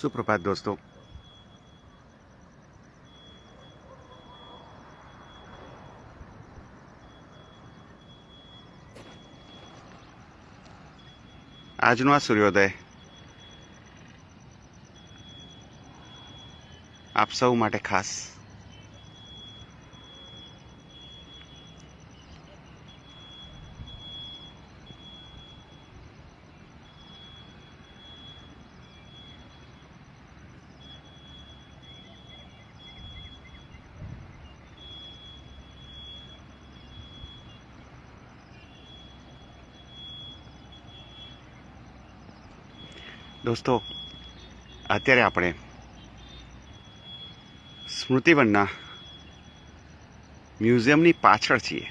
સુપ્રભાત દોસ્તો? આજનો આ સૂર્યોદય આપ સૌ માટે ખાસ. દોસ્તો, અત્યારે આપણે સ્મૃતિવનના મ્યુઝિયમની પાછળ છીએ.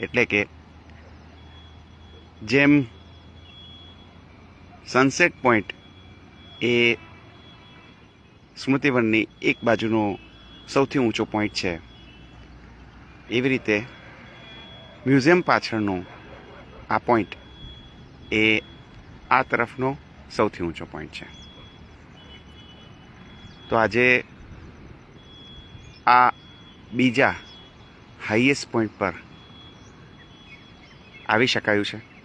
એટલે કે જેમ સનસેટ પોઈન્ટ એ સ્મૃતિવનની એક બાજુનો સૌથી ઊંચો પોઈન્ટ છે, એવી રીતે મ્યુઝિયમ પાછળનો આ પોઈન્ટ એ આ તરફનો સૌથી ઊંચો પોઈન્ટ છે. તો આજે આ બીજા હાઈએસ્ટ પોઈન્ટ પર આવી શકાયું છે.